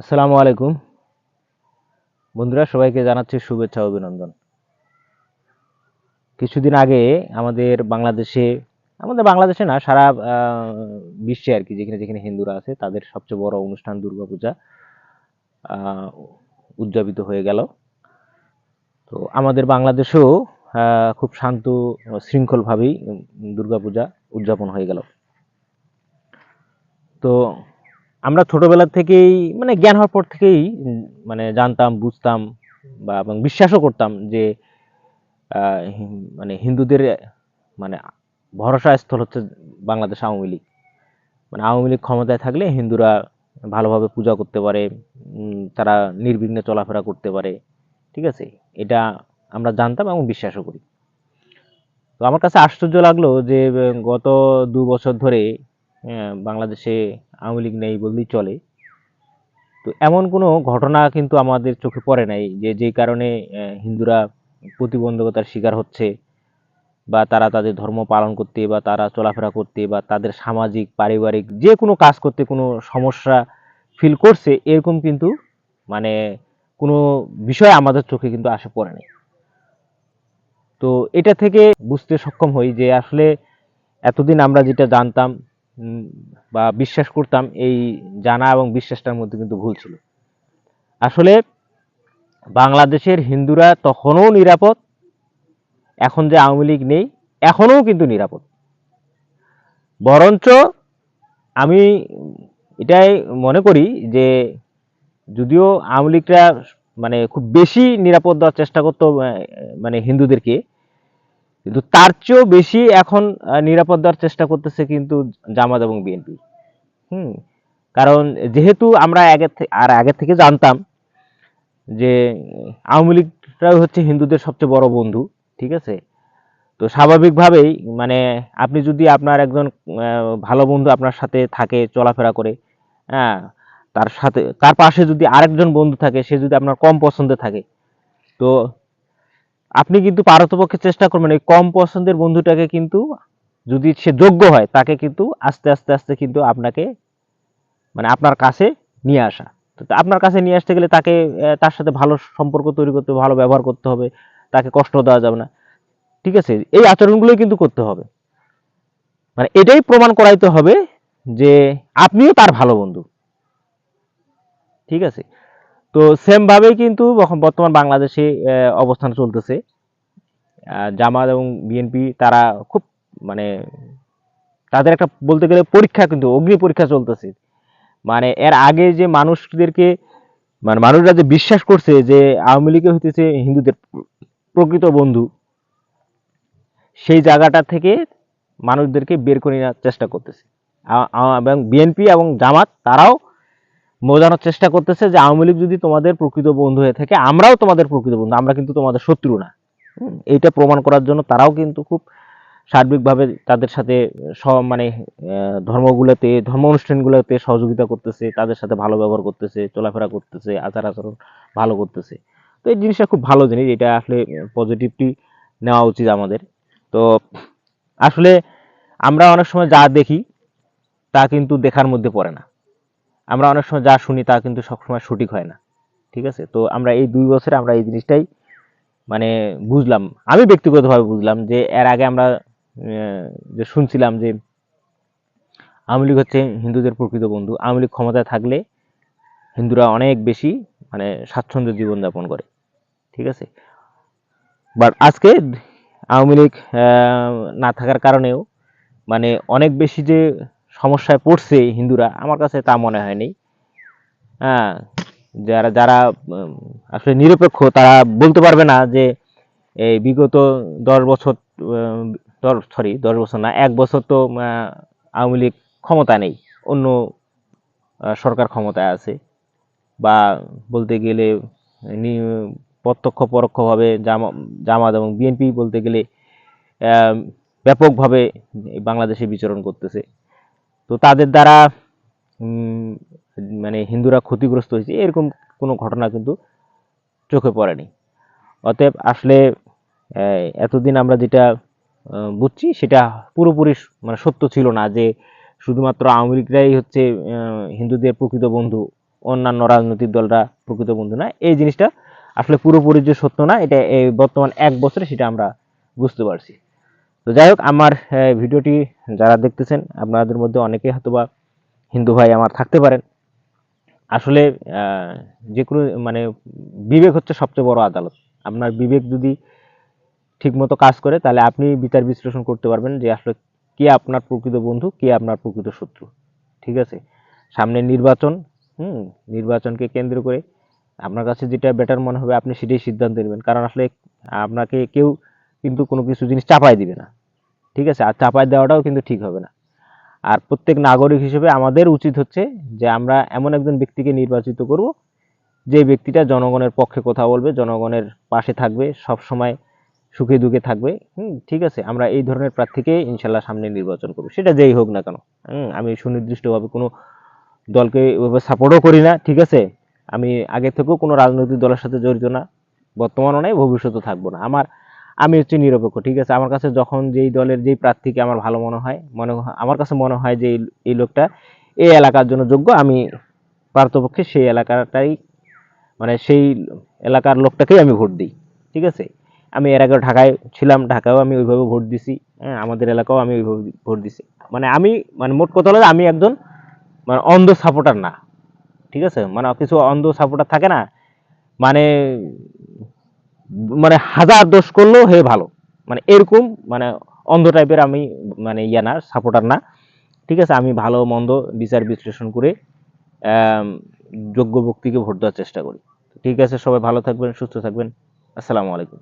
আসসালামু আলাইকুম। বন্ধুরা, সবাইকে জানাচ্ছি শুভেচ্ছা অভিনন্দন। কিছুদিন আগে আমাদের বাংলাদেশে আমাদের বাংলাদেশে না, সারা বিশ্বে আর কি যেখানে যেখানে হিন্দুরা আছে, তাদের সবচেয়ে বড় অনুষ্ঠান দুর্গাপূজা উদযাপিত হয়ে গেল। তো আমাদের বাংলাদেশেও খুব শান্ত শৃঙ্খলভাবেই দুর্গাপূজা উদযাপন হয়ে গেল। তো আমরা ছোটবেলা থেকেই মানে জ্ঞান হওয়ার পর থেকেই মানে জানতাম, বুঝতাম বা, এবং বিশ্বাসও করতাম যে মানে হিন্দুদের মানে ভরসা স্থল হচ্ছে বাংলাদেশ আওয়ামী লীগ। মানে আওয়ামী লীগ ক্ষমতায় থাকলে হিন্দুরা ভালোভাবে পূজা করতে পারে তারা নির্বিঘ্নে চলাফেরা করতে পারে, ঠিক আছে? এটা আমরা জানতাম এবং বিশ্বাসও করি। তো আমার কাছে আশ্চর্য লাগল যে, গত দু বছর ধরে বাংলাদেশে আওয়ামী লীগ নেই বললেই চলে। তো এমন কোনো ঘটনা কিন্তু আমাদের চোখে পড়ে নাই যে যেই কারণে হিন্দুরা প্রতিবন্ধকতার শিকার হচ্ছে বা তারা তাদের ধর্ম পালন করতে বা তারা চলাফেরা করতে বা তাদের সামাজিক, পারিবারিক যে কোনো কাজ করতে কোনো সমস্যা ফিল করছে, এরকম কিন্তু মানে কোনো বিষয় আমাদের চোখে কিন্তু আসে পড়ে নাই। তো এটা থেকে বুঝতে সক্ষম হই যে আসলে এতদিন আমরা যেটা জানতাম বা বিশ্বাস করতাম এই জানা এবং বিশ্বাসটার মধ্যে কিন্তু ভুল ছিল। আসলে বাংলাদেশের হিন্দুরা তখনও নিরাপদ, এখন যে আওয়ামী লীগ নেই, এখনও কিন্তু নিরাপদ। বরঞ্চ আমি এটাই মনে করি যে যদিও আওয়ামী লীগরা মানে খুব বেশি নিরাপদ দেওয়ার চেষ্টা করতো মানে হিন্দুদেরকে কিন্তু তার চেয়েও বেশি এখন নিরাপদ দেওয়ার চেষ্টা করতেছে কিন্তু জামাত এবং বিএনপি হুম, কারণ যেহেতু আমরা আগে আর আগে থেকে জানতাম যে, আওয়ামী লীগটাই হচ্ছে হিন্দুদের সবচেয়ে বড় বন্ধু, ঠিক আছে? তো স্বাভাবিকভাবেই মানে আপনি যদি আপনার একজন ভালো বন্ধু আপনার সাথে থাকে, চলাফেরা করে হ্যাঁ তার সাথে, তার পাশে যদি আরেকজন বন্ধু থাকে, সে যদি আপনার কম পছন্দের থাকে, তো আপনি কিন্তু পারতপক্ষে চেষ্টা করবেন এই কম পছন্দের বন্ধুটাকে কিন্তু যদি সে যোগ্য হয়, তাকে কিন্তু আস্তে আস্তে আস্তে কিন্তু আপনাকে মানে আপনার কাছে নিয়ে আসা। তো আপনার কাছে নিয়ে আসতে গেলে তাকে তার সাথে ভালো সম্পর্ক তৈরি করতে ভালো ব্যবহার করতে হবে, তাকে কষ্ট দেওয়া যাবে না। ঠিক আছে? এই আচরণগুলোই কিন্তু করতে হবে। মানে এটাই প্রমাণ করাইতে হবে যে আপনিও তার ভালো বন্ধু। ঠিক আছে? তো সেম ভাবেই কিন্তু বর্তমান বাংলাদেশে অবস্থান চলতেছে। জামাত এবং বিএনপি তারা খুব মানে তাদের একটা বলতে গেলে পরীক্ষা কিন্তু, অগ্নি পরীক্ষা চলতেছে। মানে এর আগে যে মানুষদেরকে মানে মানুষরা যে বিশ্বাস করছে যে আওয়ামী লীগে হইতেছে হিন্দুদের প্রকৃত বন্ধু, সেই জায়গাটা থেকে মানুষদেরকে বের করে নেওয়ার চেষ্টা করতেছে। এবং বিএনপি এবং জামাত তারাও বোঝানোর চেষ্টা করতেছে যে আওয়ামী লীগ যদি তোমাদের প্রকৃত বন্ধু হয়ে থাকে, আমরাও তোমাদের প্রকৃত বন্ধু, আমরা কিন্তু তোমাদের শত্রু না। এইটা প্রমাণ করার জন্য তারাও কিন্তু খুব সার্বিকভাবে তাদের সাথে মানে ধর্মগুলোতে, ধর্ম অনুষ্ঠানগুলোতে সহযোগিতা করতেছে, তাদের সাথে ভালো ব্যবহার করতেছে, চলাফেরা করতেছে, আচার আচরণ ভালো করতেছে। তো এই জিনিসটা খুব ভালো জিনিস, এটা আসলে পজিটিভটি নেওয়া উচিত আমাদের। তো আসলে আমরা অনেক সময় যা দেখি, তা কিন্তু দেখার মধ্যে পড়ে না। আমরা অনেক সময় যা শুনি তা কিন্তু সবসময় সঠিক হয় না, ঠিক আছে? তো আমরা এই দুই বছরে আমরা এই জিনিসটাই মানে বুঝলাম, আমি ব্যক্তিগতভাবে বুঝলাম যে এর আগে আমরা যে শুনছিলাম যে আওয়ামী লীগ হচ্ছে হিন্দুদের প্রকৃত বন্ধু, আওয়ামী লীগ ক্ষমতায় থাকলে হিন্দুরা অনেক বেশি মানে স্বাচ্ছন্দ্য জীবনযাপন করে, ঠিক আছে? বাট আজকে আওয়ামী লীগ না থাকার কারণেও মানে অনেক বেশি যে সমস্যায় পড়ছে হিন্দুরা, আমার কাছে তা মনে হয়নি। হ্যাঁ যারা যারা আসলে নিরপেক্ষ, তারা বলতে পারবে না যে এই বিগত দশ বছর সরি দশ বছর না, এক বছর তো আওয়ামী লীগ ক্ষমতা নেই, অন্য সরকার ক্ষমতায় আছে। বা বলতে গেলে প্রত্যক্ষ পরোক্ষভাবে জামা, জামাত এবং বিএনপি বলতে গেলে ব্যাপকভাবে বাংলাদেশে বিচরণ করতেছে। তো তাদের দ্বারা মানে হিন্দুরা ক্ষতিগ্রস্ত হয়েছে, এরকম কোনো ঘটনা কিন্তু চোখে পড়েনি। অতএব আসলে এতদিন আমরা যেটা বুঝছি সেটা পুরোপুরি মানে সত্য ছিল না যে শুধুমাত্র আওয়ামী লীগরাই হচ্ছে হিন্দুদের প্রকৃত বন্ধু, অন্যান্য রাজনৈতিক দলরা প্রকৃত বন্ধু না। এই জিনিসটা আসলে পুরোপুরি যে সত্য না, এটা বর্তমান এক বছরে সেটা আমরা বুঝতে পারছি। তো যাই হোক, আমার ভিডিওটি যারা দেখতেছেন, আপনাদের মধ্যে অনেকে হয়তোবা হিন্দু ভাই আমার থাকতে পারেন। আসলে যে কোনো মানে বিবেক হচ্ছে সবচেয়ে বড় আদালত। আপনার বিবেক যদি ঠিকমতো কাজ করে, তাহলে আপনি বিচার বিশ্লেষণ করতে পারবেন যে আসলে কে আপনার প্রকৃত বন্ধু, কে আপনার প্রকৃত শত্রু। ঠিক আছে? সামনে নির্বাচন, হুম, নির্বাচনকে কেন্দ্র করে আপনার কাছে যেটা বেটার মনে হবে, আপনি সেটাই সিদ্ধান্ত নেবেন। কারণ আসলে আপনাকে কেউ কিন্তু কোনো কিছু জিনিস চাপায় দিবে না। ঠিক আছে? আর চাপায় দেওয়াটাও কিন্তু ঠিক হবে না। আর প্রত্যেক নাগরিক হিসেবে আমাদের উচিত হচ্ছে যে আমরা এমন একজন ব্যক্তিকে নির্বাচিত করব, যে ব্যক্তিটা জনগণের পক্ষে কথা বলবে, জনগণের পাশে থাকবে সব সময় সুখে দুঃখে থাকবে। হুম, ঠিক আছে? আমরা এই ধরনের প্রার্থীকে ইনশাল্লাহ সামনে নির্বাচন করব। সেটা যেই হোক না কেন। হুম, আমি সুনির্দিষ্টভাবে কোনো দলকে ওইভাবে সাপোর্টও করি না, ঠিক আছে? আমি আগে থেকেও কোনো রাজনৈতিক দলের সাথে জড়িত না, বর্তমানও নাই ভবিষ্যতে থাকব না। আমার আমি হচ্ছে নিরপেক্ষ, ঠিক আছে? আমার কাছে যখন যেই দলের যেই প্রার্থীকে আমার ভালো মনে হয়, মনে আমার কাছে মনে হয় যে এই- এই লোকটা এই এলাকার জন্য যোগ্য, আমি পার্থপক্ষে সেই এলাকাটাই মানে সেই এলাকার লোকটাকেই আমি ভোট দিই, ঠিক আছে? আমি এর আগে ঢাকায় ছিলাম ঢাকায়ও আমি ওইভাবে ভোট দিছি হ্যাঁ আমাদের এলাকাও আমি ওইভাবে ভোট দিছি। মানে আমি মানে মোট কথা হলো আমি একজন মানে অন্ধ সাপোর্টার না, ঠিক আছে? মানে কিছু অন্ধ সাপোর্টার থাকে না মানে মানে হাজার দোষ করলেও হে ভালো। মানে এরকম মানে অন্ধ টাইপের আমি মানে ইয়া না সাপোর্টার না। ঠিক আছে, আমি ভালো, মন্দ বিচার বিশ্লেষণ করে যোগ্য ভক্তিকে ভোট দেওয়ার চেষ্টা করি। ঠিক আছে, সবাই ভালো থাকবেন, সুস্থ থাকবেন। আসসালামু আলাইকুম।